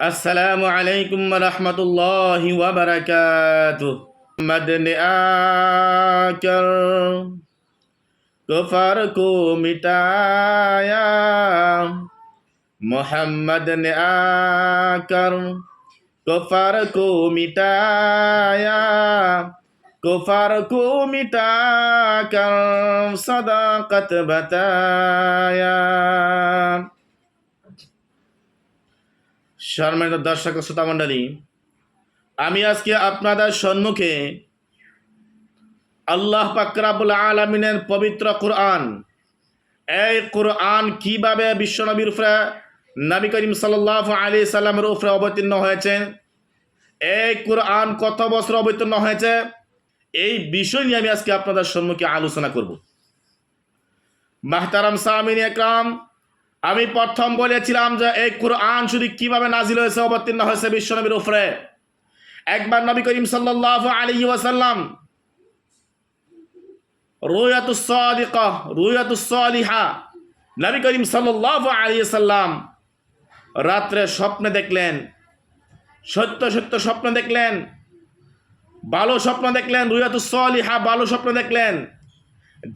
আসসালামু আলাইকুম রহমতুল্লাহ ওবরাকাত مدن آ کر کفر کو مٹایا محمد نے آ کر کفر کو مٹایا کفر کو مٹا کر صداقت بتایا সম্মানিত দর্শক শ্রোতা মণ্ডলী, আমি আজকে আপনাদের সম্মুখে আল্লাহ পাকরাবুল আলমিনের পবিত্র কোরআন, এই কোরআন কীভাবে বিশ্বনবীর উপরে, নবী করিম সাল্লাহ আলী সাল্লামের উপরে অবতীর্ণ হয়েছে, এই কোরআন কত বছর অবতীর্ণ হয়েছে, এই বিষয় নিয়ে আমি আজকে আপনাদের সম্মুখে আলোচনা করব। মাহতারাম সামিন একরাম আমি প্রথম বলেছিলাম যে এই কোরআন শুধু কীভাবে নাজিল হয়েছে, অবতীর্ণ হয়েছে বিশ্বনবীর উপরে। একবার নবী করিম সাল্লাহ আলী ওয়াসাল্লাম রুয়াতুসাদিকা রুয়াতুসালিহা নবী করিম সাল্লাহ আলী সাল্লাম রাত্রে স্বপ্নে দেখলেন, সত্য সত্য স্বপ্ন দেখলেন, ভালো স্বপ্ন দেখলেন রুয়াতুসালিহা ভালো স্বপ্ন দেখলেন।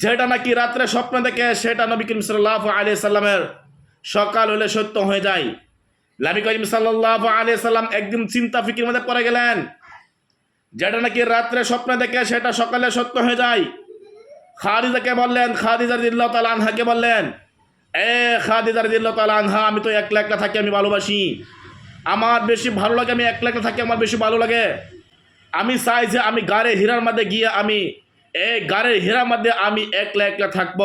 যেটা নাকি রাত্রে স্বপ্ন দেখে, সেটা নবী করিম সাল্লাহ আলী সাল্লামের সকাল হলে সত্য হয়ে যায়। নবী করিম সাল্লাহ আলী সাল্লাম একদিন চিন্তা, ফিকির মধ্যে পড়ে গেলেন। যেটা নাকি রাত্রে স্বপ্ন দেখে সেটা সকালে সত্য হয়ে যায়। খাদিজাকে বললেন, খাদিজা দিল্লাহ তাল আনহাকে বললেন, এ খাদিজা দিল্লাহ তাল আনহা, আমি তো একলা একলা থাকি, আমি ভালোবাসি। আমার বেশি ভালো লাগে, আমি একলা একলা থাকি, আমার বেশি ভালো লাগে। আমি চাই যে আমি গাড়ে হীরার মধ্যে গিয়ে আমি, এই গাড়ের হীরার মধ্যে আমি একলা একলা থাকব।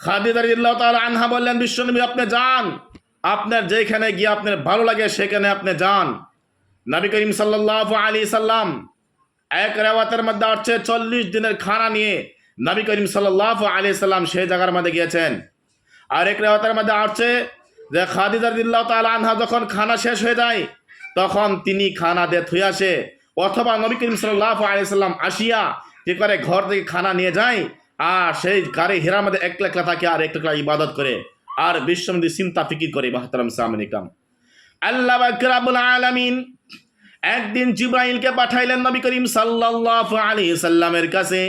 খাদিজা দিল্লাহ তাল আনহা বললেন, বিশ্বনবী, আপনি যান। আপনার যেখানে গিয়ে আপনার ভালো লাগে, সেখানে আপনি যান। নবী করিম সাল্লাহ আলী সাল্লাম এক রেওয়াতের মধ্যে আসছে, চল্লিশ দিনের খানা নিয়ে নবী করিম সাল্লাহ আলি সাল্লাম সেই জায়গার মধ্যে গিয়েছেন। আর এক রেওয়াতের মধ্যে আসছে যে খাদিজাদিল্লাহ তাল আনহা যখন খানা শেষ হয়ে যায়, তখন তিনি খানা দিয়ে থুয়ে আসে। অথবা নবী করিম সাল্লাহ আলি সাল্লাম আসিয়া কি করে ঘর থেকে খানা নিয়ে যায় আর সেই গাড়ি হেরার মধ্যে একলা একলা থাকে আর এক একলা ইবাদত করে। আর বিশ্বমন্দির চিন্তা, ফিকির করে মাহতারাম সামিনিকাম আল্লাহ বাকরাবুল আলামিন একদিন জিব্রাইলকে পাঠাইলেন নবী করিম সাল্লাল্লাহু আলাইহি সাল্লামের কাছে।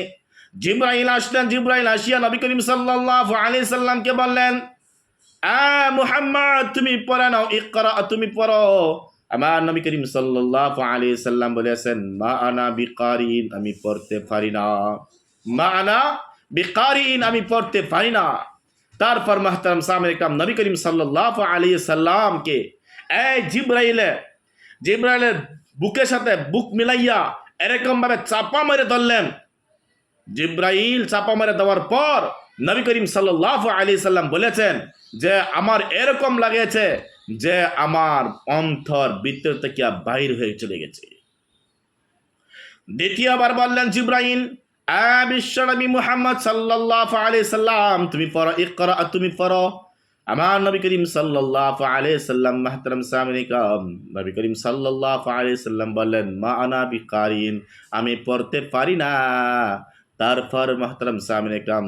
জিব্রাইল আসলেন, জিব্রাইল আসিয়া নবী করিম সাল্লাল্লাহু আলাইহি সাল্লামকে বললেন, আ মুহাম্মদ, তুমি পড়ে নাও, ইকরা, তুমি পড়ো। আমার নবী করিম সাল্লাল্লাহু আলাইহি সাল্লাম বলেছেন, মা আনা বিকারিন, আমি পড়তে পারি না। মা আনা বিকারিন আমি পড়তে পারি না। তারপর মাহতারাম সামনে ইকরাম নবী করিম সাল্লাল্লাহু আলাইহি সাল্লামকে, এই জিব্রাইলে, জিব্রাইলের বুকের সাথে বুক মিলাইয়া এরকম ভাবে চাপা মেরে ধরলেন। জিব্রাইল চাপা মেরে দেওয়ার পর নবী করিম সাল্লাহ আলী সাল্লাম বলেছেন যে, আমার এরকম লাগেছে যে, আমার অন্তর ভিতর থেকে বাইর হয়ে চলে গেছে। দ্বিতীয়বার বললেন জিব্রাইল বিশ্বনবী মুহাম্মদ সাল্লাহ আলি সাল্লাম, তুমি পড়ো, ইকরা তুমি পড়ো। আমার নবী করিম সাল্লাহ আলি সাল্লাম, মাহতারাম নবী করিম সাল্লাহ আলি সাল্লাম বললেন, মা আমি পড়তে পারি না। তারপর মাহতারাম সামিন একরাম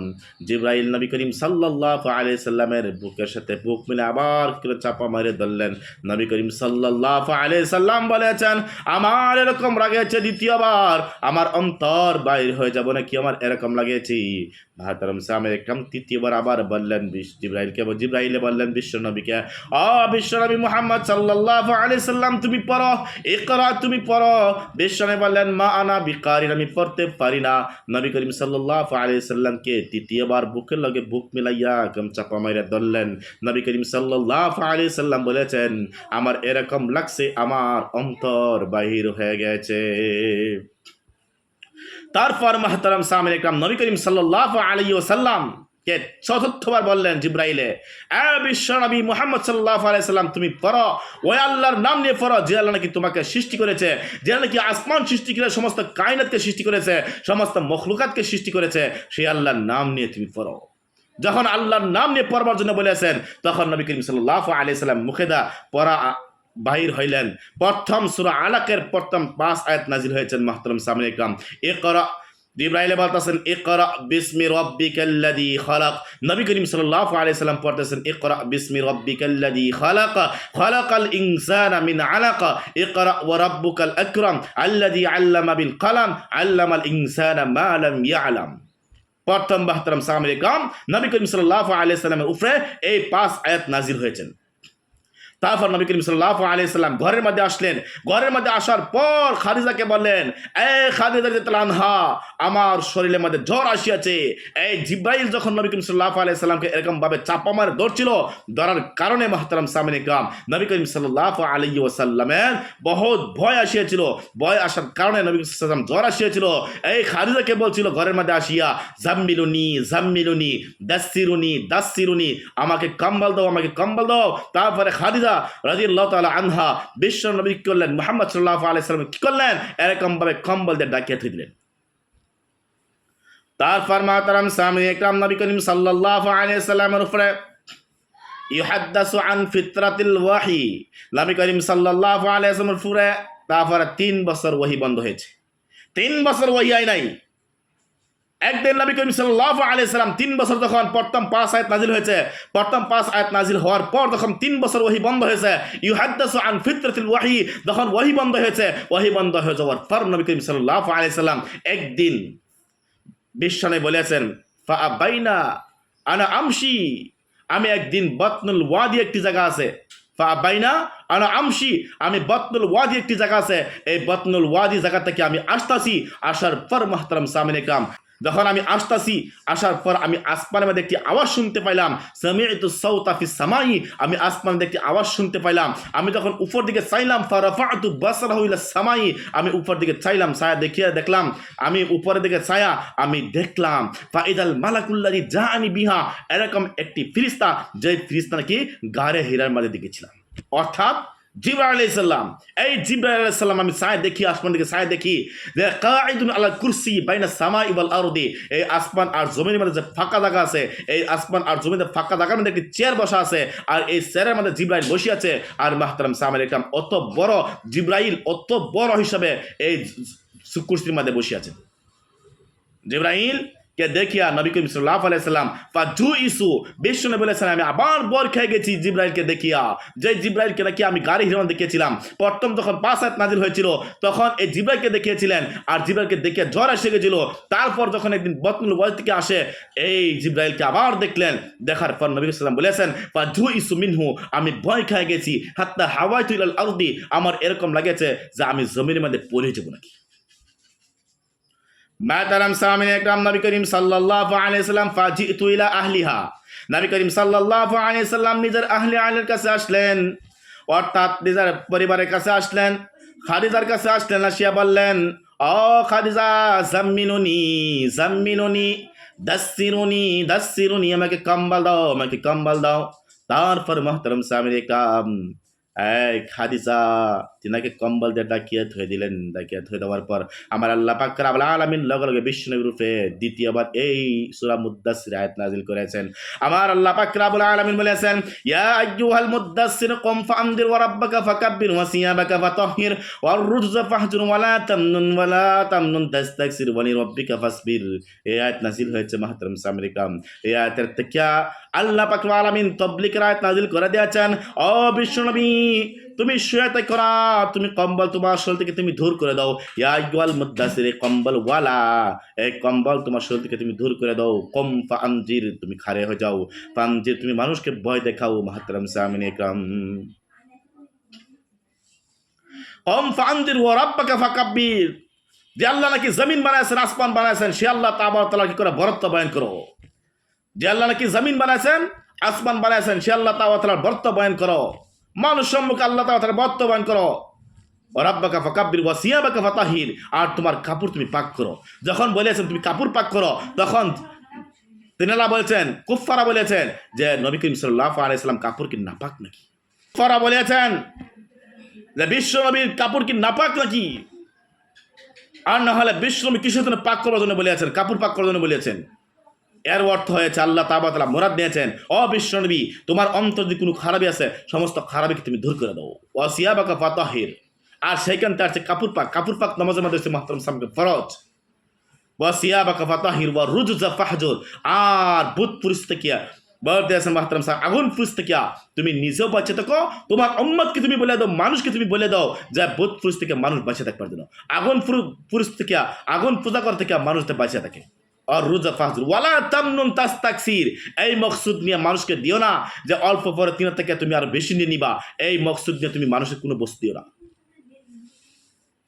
জিব্রাইল নবী করিম সাল্লাহ আলি সাল্লামের বুকের সাথে বুক মিলে আবার করে চাপা মারে ধরলেন। নবী করিম সাল্লাহ আলি সাল্লাম বলেছেন, আমার এরকম লাগেছে দ্বিতীয়বার, আমার অন্তর বাইর হয়ে যাব নাকি আমার এরকম লাগেছি? মাহতারাম সামিন একরাম তৃতীয়বার আবার বললেন জিব্রাইলকে জিব্রাইলে বললেন বিশ্ব নবীকে, অ বিশ্ব নবী মোহাম্মদ সাল্লাহ আলি সাল্লাম, তুমি পড়ো একরা তুমি পড়ো। বিশ্বনবী বললেন, মা আনা বিকারিন, আমি পড়তে পারি না। নবী করিম সাল্লাহ আলি সাল্লামকে তৃতীয়বার বুকের লগে বুক মিলাইয়া গামচা কমাইয়া ধরলেন। নবী করিম সাল্লাহ আলি সাল্লাম বলেছেন, আমার এরকম লাগছে, আমার অন্তর বাহির হয়ে গেছে। তারপর মাহতারাম সামিল ইকরাম নবী করিম সাল্লাহ আলী সাল্লাম কে চতুর্থবার বললেন জিব্রাইলে, এ বিশ্ব নবী মোহাম্মদ সাল্লাহ আলাইসাল্লাম তুমি পড়ো। ওই আল্লাহর নাম নিয়ে পড়ো, যে আল্লাহ নাকি তোমাকে সৃষ্টি করেছে, যে আল্লাহ নাকি আসমান সৃষ্টি করে, সমস্ত কায়নাতকে সৃষ্টি করেছে, সমস্ত মখলুকাতকে সৃষ্টি করেছে, সেই আল্লাহর নাম নিয়ে তুমি পড়ো। যখন আল্লাহর নাম নিয়ে পড়বার জন্য বলেছেন, তখন নবী করিম সাল্লাহ আলাইসাল্লাম মুখেদা পড়া বাহির হইলেন। প্রথম সুরা আলাকের প্রথম পাঁচ আয়াত নাজির হয়েছেন, মাহতারাম সামনে ইকরাম এ করা জিব্রাইলে বলতেছেন, ইকরা বিসমি রব্বিকাল্লাযী খালাক। নবী করিম সাল্লাল্লাহু আলাইহি সাল্লাম পড়তেছেন, ইকরা বিসমি রব্বিকাল্লাযী খালাক। খালাকাল ইনসানা মিন আলাক। ইকরা ওয়া রাব্বুকাল আকরাম। আল্লাযী আল্লামা বিল কলম। আল্লামাল ইনসানা মা লাম ইয়ালাম। প্রথম বাহতারাম সালামের কাম নবী করিম সাল্লাল্লাহু আলাইহি সাল্লামের উপরে এই পাঁচ আয়াত নাজিল হয়েছেন। তারপর নবী করিম সাল্লাহ আলাইসাল্লাম ঘরের মধ্যে আসলেন। ঘরের মধ্যে আসার পর খাদিজাকে বললেন এ খাদিজা আনহা, আমার শরীরের মধ্যে জ্বর আসিয়াছে। এই জিব্রাইল যখন নবী করিম সাল্লাহ আলাইসাল্লামকে এরকম ভাবে চাপা মারে, ধরছিল, ধরার কারণে মাহতারাম সামিন ইকরাম, নবী করিম সাল্লাহ আলী ওসাল্লামের বহুত ভয় আসিয়াছিল। ভয় আসার কারণে নবী সাল্লাম জ্বর আসিয়াছিল। এই খাদিজাকে বলছিল, ঘরের মধ্যে আসিয়া, জাম্মিলুনি জাম্মিলুনি দাসিরুনি দাসিরুনি আমাকে কম্বল দাও, আমাকে কম্বল দাও। তারপরে খাদিজা রাজিয়াল্লাহ তাআলা আনহা বিশ্ব নবী কি করলেন? মোহাম্মদ সাল্লাল্লাহু আলাইহি সাল্লাম কি করলেন? এরকম ভাবে কম্বল দিয়ে ডাকিয়ে থুই দিলেন। তারপর মাতারাম সামনে একরাম নবী করিম সাল্লাল্লাহু আলাইহি সাল্লামের উপরে ইউহাদ্দাসু আন ফিতরাতিল ওয়াহি। নবী করিম সাল্লাল্লাহু আলাইহি সাল্লামের উপরে তারপরে তিন বছর ওহি বন্ধ হয়েছে। তিন বছর ওহি আই নাই। একদিন নবী করিম সাল্লাল্লাহু আলাইহি সাল্লাম তিন বছর যখন প্রথম পাঁচ আয়াত নাজিল হয়েছে, প্রথম পাঁচ আয়াত নাজিল হওয়ার পর যখন তিন বছর ওহি বন্ধ হয়েছে, ইউহাদ্দাসু আন ফিতরাতিল ওয়াহি, যখন ওহি বন্ধ হয়েছে ওহি বন্ধ হয়ে যাওয়ার পর নবী করিম সাল্লাল্লাহু আলাইহি সাল্লাম একদিন বিশ্বনে বলেছেন, ফা বাইনা, আনা আমশি আমি একদিন বতনুল ওয়াদি একটি জায়গা আছে ফা বাইনা, আনা আমশি আমি বতনুল ওয়াদি একটি জায়গা আছে এই বতনুল ওয়াদি জায়গা থেকে আমি আসতাছি আসার পর মাহতারাম সামিনে কাম যখন আমি আসতাছি, আসার পর আমি আসমানের মধ্যে একটি আওয়াজ শুনতে পাইলাম সামিআতু সাউতা ফিস সামাই আমি আসমানের একটি আওয়াজ শুনতে পাইলাম। আমি যখন উপর দিকে চাইলাম, ফারাফাতু বাসারাহু ইলা সামাই আমি উপর দিকে চাইলাম, ছায়া দেখিয়া দেখলাম। আমি উপরের দিকে ছায়া, আমি দেখলাম। ফাইদাল মালাকুল্লাহি জাআনি বিহা এরকম একটি ফিরিস্তা যে ফিরিস্তা নাকি গারে হীরার মধ্যে দেখেছিলাম। অর্থাৎ জিব্রাইল আলাইহিস সালাম। এই জিব্রাইল আলাইহিস সালাম, আমি সায় দেখি, আসমান দিকে সায় দেখি, যে কাঈদুন আলা কুরসি বাইনা সামাই ওয়াল আরদি। এই আসমান আর জমিনের মধ্যে যে ফাঁকা জায়গা আছে, এই আসমান আর জমিতে ফাঁকা জায়গার মধ্যে একটি চেয়ার বসা আছে, আর এই চেয়ারের মধ্যে জিব্রাইল বসে আছে। আর মাহতারাম সামার ইকরাম অত বড় জিব্রাইল, অত বড় হিসাবে এই কুরসির মধ্যে বসে আছে। জিব্রাইল কে দেখিয়া নবী করিম সাল্লাল্লাহু আলাইহি সাল্লাম ফাজু ইসু বিষ্ণু বলেছেন আমি আবার বর খেয়ে গেছি জিব্রাইলকে দেখিয়া। যে জিব্রাইলকে নাকি আমি গাড়ি হিরণ দেখিয়েছিলাম, প্রথম যখন পাঁচ হাত নাজিল হয়েছিল, তখন এই জিব্রাইলকে দেখিয়েছিলেন আর জিব্রাইলকে দেখে জ্বর এসে গেছিল। তারপর যখন একদিন বতনুল ওয়াজ থেকে আসে, এই জিব্রাইলকে আবার দেখলেন। দেখার পর নবী সাল্লাম বলেছেন ফাজু ইসু মিনহু আমি ভয় খেয়ে গেছি হাত্তা হাওয়াই তুইলাল আরদি আমার এরকম লাগেছে যে আমি জমিনের মধ্যে পড়ে যাব নাকি? মাতারাম সামিন একরাম নবী করিম সাল্লাল্লাহু আলাইহি সাল্লাম ফাজিতু ইলা আহলিহা। নবী করিম সাল্লাল্লাহু আলাইহি সাল্লাম নিজের আহলি আহলের কাছে আসলেন, অর্থাৎ নিজের পরিবারের কাছে আসলেন, খাদিজার কাছে আসলেন, আসিয়া বললেন, ও খাদিজা জাম্মিনুনি জাম্মিনুনি দাসিরুনি দাসিরুনি আমাকে কম্বল দাও, আমাকে কম্বল দাও। তারপর মহতরম সামিন একরাম এই খাদিজা, তিনাকে কম্বল দিয়ে ডাকিয়ে থয়ে দিলেন, ডাকিয়ে থয়ে দেওয়ার পর আমার আল্লাহ পাক রাব্বুল আলামিন লগে লগে বিষ্ণু রূপে দ্বিতীয়বার এই সূরা মুদ্দাসসির আয়াত নাযিল করেছেন। আমার আল্লাহ পাক রাব্বুল আলামিন বলেছেন, ইয়া আইয়ুহাল মুদ্দাসসির কুম ফাআনদির ওয়া রাব্বাকা ফাকাব্বির ওয়া সিয়াবাকা ফাতাহহির ওয়ার রুজা ফাহজুর ওয়ালা তামনুন ওয়ালা তামনুন তাস্তাকসির, ওয়া লিরাব্বিকা ফাসবির। এই আয়াত নাযিল হয়েছে মাহতারাম সামরিকাম এই আয়াতের তেকিয়া আল্লাহ পাক আলামিন তাবলিগের আয়াত নাযিল করে দিয়েছেন। ও বিশ্বনবী তুমি শুয়াতে করা তুমি কম্বল তোমার শরীর থেকে তুমি দূর করে দাও। ইয়া ইয়াল মুদ্দাসির এই কম্বল ওয়ালা, এই কম্বল তোমার শরীর থেকে তুমি দূর করে দাও। কম ফানজির, তুমি খারে হয়ে যাও। ফানজির, তুমি মানুষকে ভয় দেখাও, মাহাতারাম সামিন একরাম। কম ফানজির ও রাব্বাকা ফাকাব্বির। যে আল্লাহ নাকি জমিন বানাইছেন, আসমান বানাইছেন, সে আল্লাহ তাবার তালা কি করে বরত্ব বয়ন করো? যে আল্লাহ নাকি জমিন বানাইছেন, আসমান বানাইছেন, সে আল্লাহ তালার বর্ত বয়ান করো। মানুষ সম্মুখে আল্লাহ তালা বর্ত বয়ান করো। রাব্বাকা ফাকাব্বির ওয়া সিয়াবাকা ফাতাহির। আর তোমার কাপড় তুমি পাক করো। যখন বলেছেন তুমি কাপড় পাক করো, তখন তিনারা বলেছেন কুফারা বলেছেন যে নবী করিম সাল্লাল্লাহু আলাইহি সাল্লাম কাপড় কি নাপাক নাকি? কুফারা বলেছেন যে বিশ্ব নবীর কাপড় কি নাপাক নাকি? আর না হলে বিশ্ব নবী কিসের জন্য পাক করার জন্য বলেছেন? কাপড় পাক করার জন্য বলেছেন। এর অর্থ হয়েছে আল্লাহ তাবাতলা মোরাদ নিয়েছেন অ তোমার অন্তর যদি কোনো খারাপি আছে, সমস্ত খারাপিকে তুমি দূর করে দাও। ও সিয়াবাকা ফাতাহির আর সেইখান তার হচ্ছে কাপুর পাক। কাপুর পাক নামাজের মধ্যে হচ্ছে সামকে ফরজ। ফাতাহির ওয়া আর পুরুষ থেকে আগুন থেকে তুমি নিজেও বাঁচে থাকো, তোমার উম্মতকে তুমি বলে দাও, মানুষকে তুমি বলে দাও, যে পুরুষ থেকে মানুষ বাঁচে থাকবার জন্য আগুন পুরু- পুরুষ থেকে আগুন পূজা করা থেকে মানুষটা বাঁচে থাকে। আর রোজা ফাহজুর ওয়ালা তামনুন তাস্তাকসির। এই মকসুদ নিয়ে মানুষকে দিও না যে অল্প পরে তিন থেকে তুমি আর বেশি নিয়ে নিবা। এই মকসুদ নিয়ে তুমি মানুষের কোনো বস্তু দিও না।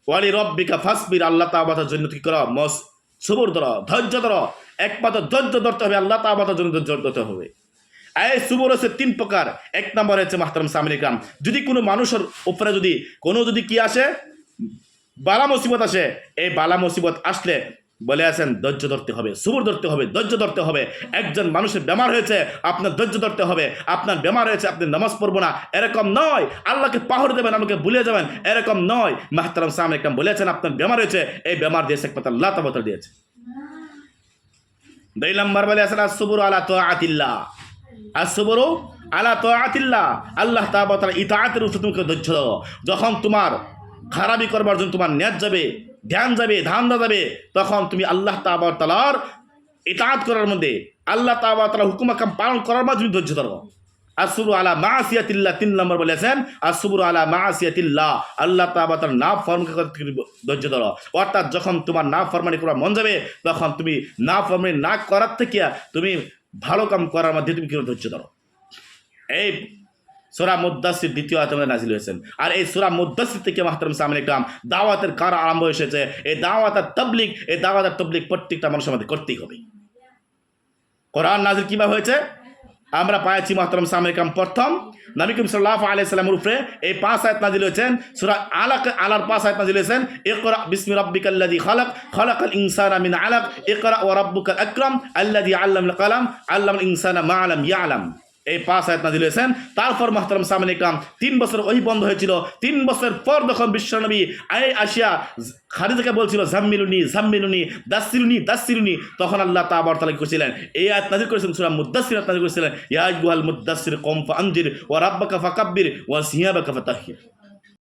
ওয়ালি রব্বিকা ফাসবির, আল্লাহ তাবাতার জন্য কি করো? মস সবর ধরো, ধৈর্য ধরো। একমাত্র ধৈর্য ধরতে হবে, আল্লাহ তাবাতার জন্য ধৈর্য ধরতে হবে। এই সুবর হচ্ছে তিন প্রকার। এক নম্বর হচ্ছে মাহতারাম সামিনিকাম যদি কোনো মানুষের উপরে যদি কোনো যদি কি আসে, বালা মুসিবত আসে, এই বালা মুসিবত আসলে বলে আছেন, ধৈর্য ধরতে হবে, সুবর ধরতে হবে, ধৈর্য ধরতে হবে। একজন মানুষের বেমার হয়েছে, আপনার ধৈর্য ধরতে হবে। আপনার বেমার হয়েছে, আপনি নামাজ পড়ব না। এরকম নয়, আল্লাহকে পাহড় দেবেন, আমাকে ভুলে যাবেন। এরকম নয়, মাহতারাম সামনে একদম বলেছেন, আপনার বেমার হয়েছে, এই বেমার দিয়েছে একমাত্র আল্লাহ তাবতর দিয়েছে। দুই নম্বর বলে আছেন আসবুর আলা তো আতিল্লাহ আসবুরু আলা তো আতিল্লা আল্লাহ তাবতার ইতাআতের উপর তুমি ধৈর্য যখন তোমার খারাপি করবার জন্য তোমার ন্যাজ যাবে ধ্যান যাবে ধান্দা যাবে, তখন তুমি আল্লাহ তাবার তালার ইতাআত করার মধ্যে, আল্লাহ তাবা তালা হুকুমাকাম পালন করার মাধ্যমে তুমি ধৈর্য ধরো। আসুরু আলা মা মাসিয়াতিল্লাহ, তিন নম্বর বলেছেন আসুরু আলা মা মাসিয়াতিল্লাহ, আল্লাহ তাবা তার না ফর্ম ধৈর্য ধরো। অর্থাৎ যখন তোমার না ফরমানি করার মন যাবে, তখন তুমি না ফরমানি না করার থেকে তুমি ভালো কাম করার মধ্যে তুমি কি ধৈর্য ধরো। এই সোরা মুদাসির দ্বিতীয় আতমে নাজিল হয়েছেন। আর এই সোরা মুদাসির থেকে মাহতারাম সামনে ইকরাম দাওয়াতের কার আরম্ভ এসেছে এই দাওয়াতের তবলিক এই দাওয়াতের তবলিক প্রত্যেকটা মানুষের মধ্যে করতেই হবে। কোরআন নাজিল কীভাবে হয়েছে? আমরা পাইছি মহতরম সামরিকাম প্রথম। নবী করিম সাল্লাহ আলাই সাল্লামের উপরে এই পাঁচ আয়াত নাজিল হয়েছেন। সুরা আলাক, আলার পাঁচ আয়াত নাজিল হয়েছেন। ইকরা বিসমি রাব্বিকাল্লাযী খালাক, খালাকাল ইনসানা মিন আলাক, ইকরা ওয়া রাব্বুকাল আকরাম, আল্লাযী আল্লামাল কালাম, আল্লামাল ইনসানা মা আলাম ইয়ালাম। এই পাঁচ আয়াত নাজিল হয়েছেন। তারপর মাহতারাম সামনে ইকরাম তিন বছর ওই বন্ধ হয়েছিল। তিন বছর পর যখন বিশ্বনবী আই আসিয়া খারিদাকে বলছিল, জাম্মিলুনি জাম্মিলুনি দাসিলুনি দাসিলুনি তখন আল্লাহ তা আবার তালা করেছিলেন। এই আয়াত নাজিল করেছেন সুরা মুদাসির আয়াত নাজিল করেছিলেন। ইয়া আইয়ুহাল মুদাসির কম ফানজির ওয়া রাব্বাকা ফাকাব্বির, ওয়া সিয়াবাকা ফাতাহির।